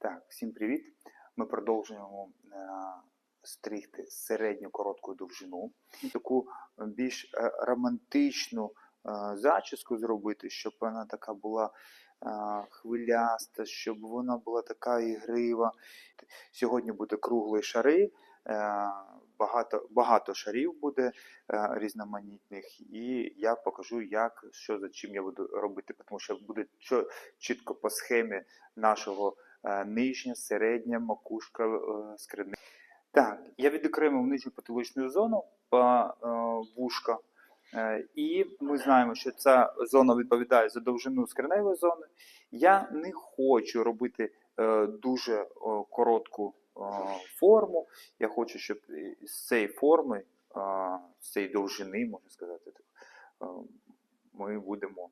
Так, всім привіт! Ми продовжуємо е, стригти середню коротку довжину. Таку більш е, романтичну е, зачіску зробити, щоб вона така була е, хвиляста, щоб вона була така ігрива. Сьогодні буде круглі шари. е, Багато, багато шарів буде е, різноманітних, і я покажу, як, що за чим я буду робити, тому що буде чітко по схемі нашого нижня, середня макушка е, скрини. Так, я відокремив нижню потиличну зону е, вушка. Е, І ми знаємо, що ця зона відповідає за довжину скриневої зони. Я не хочу робити е, дуже е, коротку е, форму. Я хочу, щоб е, з цієї форми, е, з цієї довжини, можна сказати, е, ми будемо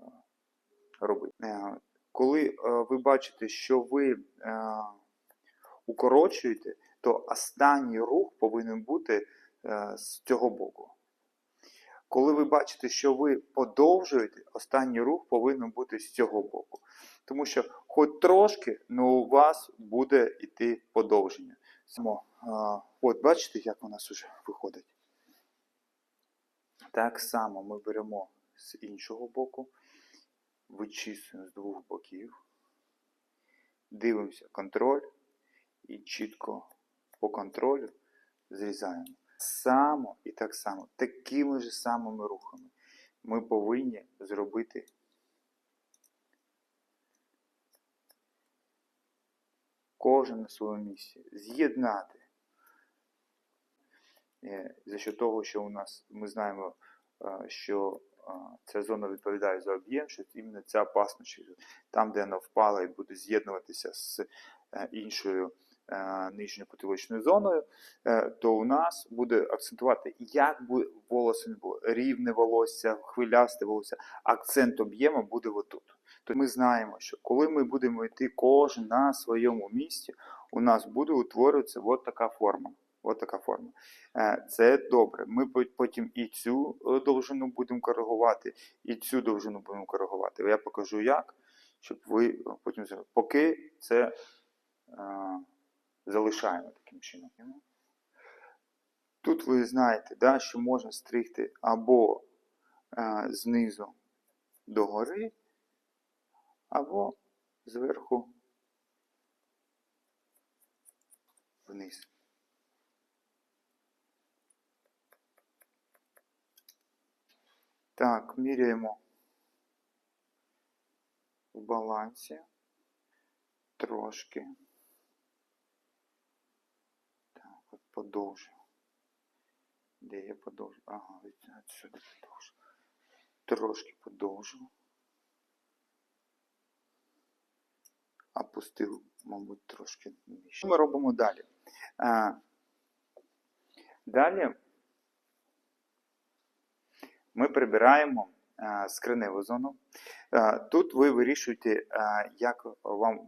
е, робити. Коли е, ви бачите, що ви е, укорочуєте, то останній рух повинен бути е, з цього боку. Коли ви бачите, що ви подовжуєте, останній рух повинен бути з цього боку. Тому що хоч трошки, але у вас буде йти подовження. Само, от бачите, як у нас вже виходить. Так само ми беремо з іншого боку, вичісуємо з двох боків, дивимося контроль і чітко по контролю зрізаємо. Само і так само, такими ж самими рухами ми повинні зробити кожен на своєму місці, з'єднати. Е, За що того, що у нас ми знаємо, е, що ця зона відповідає за об'єм, що іменно ця пасмочка, там, де вона впала і буде з'єднуватися з е, іншою е, нижньою потиличною зоною, е, то у нас буде акцентувати, як би волосся рівне волосся, хвилясте волосся, акцент об'єму буде отут. То ми знаємо, що коли ми будемо йти кожен на своєму місці, у нас буде утворюватися от така форма. От така форма. Е, Це добре. Ми потім і цю е, довжину будемо коригувати, і цю довжину будемо коригувати. Я покажу як, щоб ви е, потім. Поки це залишаємо таким чином. Тут ви знаєте, да, що можна стригти або е, знизу до гори, або зверху вниз. Так, міряємо в балансі трошки. Так, от подовжу. Де я подовжу? Ага, від сюди подовжу. Трошки подовжу. Опустив, мабуть, трошки нижче. Ми робимо далі? А, далі ми прибираємо скриневу зону. Тут ви вирішуєте, як вам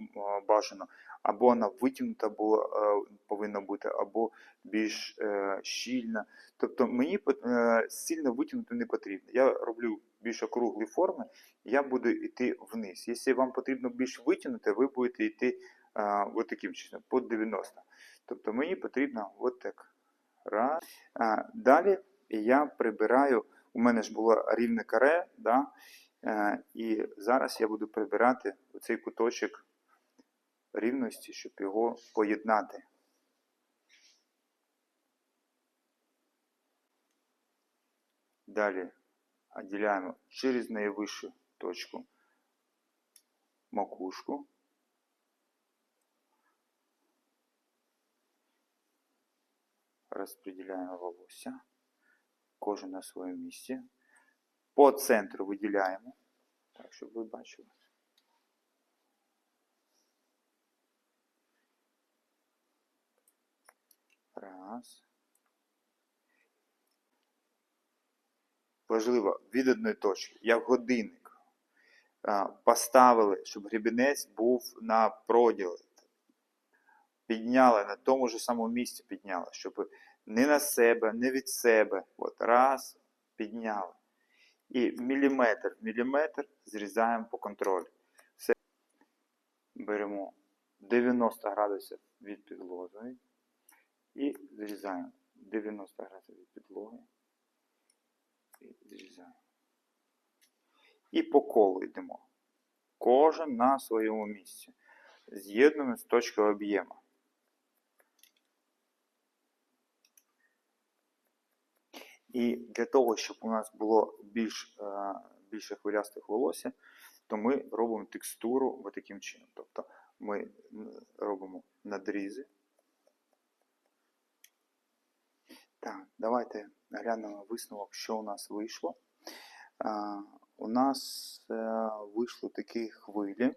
бажано. Або вона витягнута е, повинна бути, або більш е, щільна. Тобто мені е, сильно витягнути не потрібно. Я роблю більш округлі форми, я буду йти вниз. Якщо вам потрібно більш витягнути, ви будете йти от таким чином, по 90. Тобто мені потрібно от так. Раз. Далі я прибираю, у мене ж було рівне каре, да? е, і зараз я буду прибирати оцей куточок рівності, щоб його поєднати. Далі отделяем через наивысшую точку макушку. Распределяем волосся. Кожа на своєму місці. По центру виділяємо. Так, щоб ви бачили. Раз. Важливо від одної точки, як годинник. Поставили, щоб грібінець був на проділі. Підняли на тому ж самому місці підняли, щоб не на себе, не від себе. От раз, підняли. І міліметр, в міліметр зрізаємо по контролю. Все. Беремо 90 градусів від підлоги. І зрізаємо 90 градусів від підлоги. І зрізаємо. І по колу йдемо. Кожен на своєму місці. З'єднуємо з точкою об'єму. І для того, щоб у нас було більш, е, більше хвилястих волосся, то ми робимо текстуру таким чином. Тобто ми робимо надрізи. Так, давайте глянемо висновок, що у нас вийшло. Е, У нас е, вийшли такі хвилі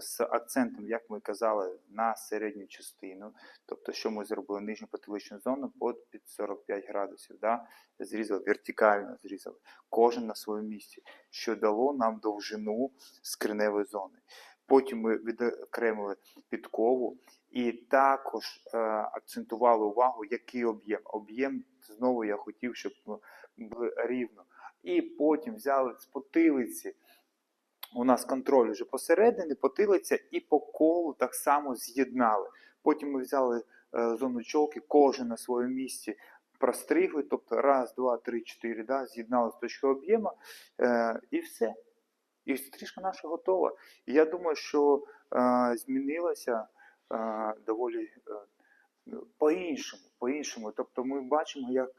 з акцентом, як ми казали, на середню частину. Тобто, що ми зробили нижню потиличну зону під під 45 градусів. Да? Зрізали, вертикально зрізали. Кожен на своєму місці, що дало нам довжину скриневої зони. Потім ми відокремили підкову і також е, акцентували увагу, який об'єм. Об'єм знову я хотів, щоб було рівно. І потім взяли з потилиці. У нас контроль вже посередині, потилиця і по колу так само з'єднали. Потім ми взяли е, зону чолки, кожен на своєму місці простригли, тобто раз, два, три, чотири, да, з'єднали з точкою об'єму е, і все. І стрижка наша готова. І я думаю, що е, змінилося е, доволі е, по-іншому. по-іншому. Тобто ми бачимо, як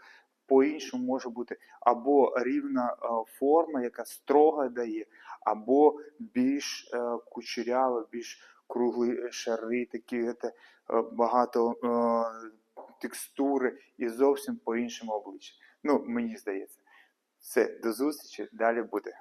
по-іншому може бути або рівна е, форма, яка строга дає, або більш е, кучерява, більш круглі шари, такі е, багато текстури і зовсім по-іншому обличчя. Ну, мені здається. Все, до зустрічі, далі буде.